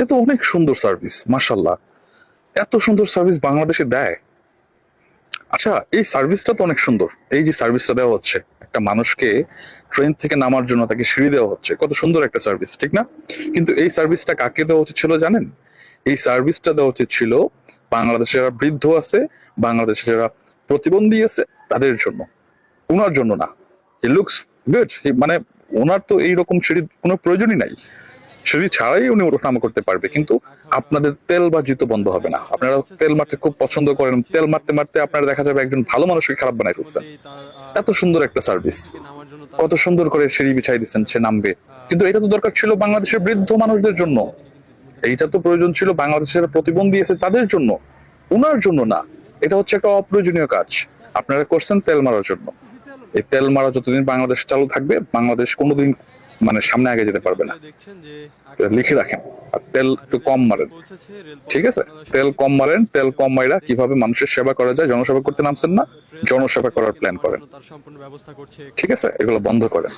এ তো অনেক সুন্দর সার্ভিস মার্শাল্লাহ এত সুন্দর সার্ভিস বাংলাদেশে দেয়। আচ্ছা এই সার্ভিসটা তো অনেক সুন্দর। এই যে সার্ভিসটা দেওয়া হচ্ছে, একটা মানুষকে ট্রেন থেকে নামার জন্য তাকে সিঁড়ি দেওয়া হচ্ছে, কত সুন্দর একটা সার্ভিস ঠিক না? কিন্তু এই সার্ভিসটা কাকে দেওয়া উচিত ছিল জানেন? এই সার্ভিসটা দেওয়া উচিত ছিল বাংলাদেশের যারা বৃদ্ধ আছে, বাংলাদেশের যারা প্রতিবন্ধী আছে, তাদের জন্য। ওনার জন্য না। লুকস গুড মানে ওনার তো এইরকম সিঁড়ির কোনো প্রয়োজনই নাই। সিঁড়ি ছাড়াই উনি ওঠানামা করতে পারবে, কিন্তু আপনাদের তেল বাজি তো বন্ধ হবে না। আপনারা তেল মারতে খুব পছন্দ করেন, তেল মারতে মারতে আপনারা দেখা যাবে একজন ভালো মানুষকে খারাপ বানাই ফেলছেন। এত সুন্দর একটা সার্ভিস কত সুন্দর করে সিঁড়ি বিছাই দিচ্ছেন সে নামবে। কিন্তু এটা তো দরকার ছিল বাংলাদেশের বৃদ্ধ মানুষদের জন্য। এইটা তো প্রয়োজন ছিল বাংলাদেশের প্রতিবন্ধী আছে তাদের জন্য, উনার জন্য না। এটা হচ্ছে একটা অপ্রয়োজনীয় কাজ। আপনারা করছেন তেল মারার জন্য। এই তেল মারা যতদিন বাংলাদেশ চালু থাকবে, বাংলাদেশ কোনোদিন মানে সামনে আগে যেতে পারবে না। লিখে রাখেন। আর তেল একটু কম মারেন। ঠিক আছে? তেল কম মারেন তেল কম মাইরা কীভাবে মানুষের সেবা করা যায় জনসেবা করতে নামছেন না জনসেবা করার প্ল্যান করেন। তার সম্পূর্ণ ব্যবস্থা করছে ঠিক আছে? এগুলো বন্ধ করেন।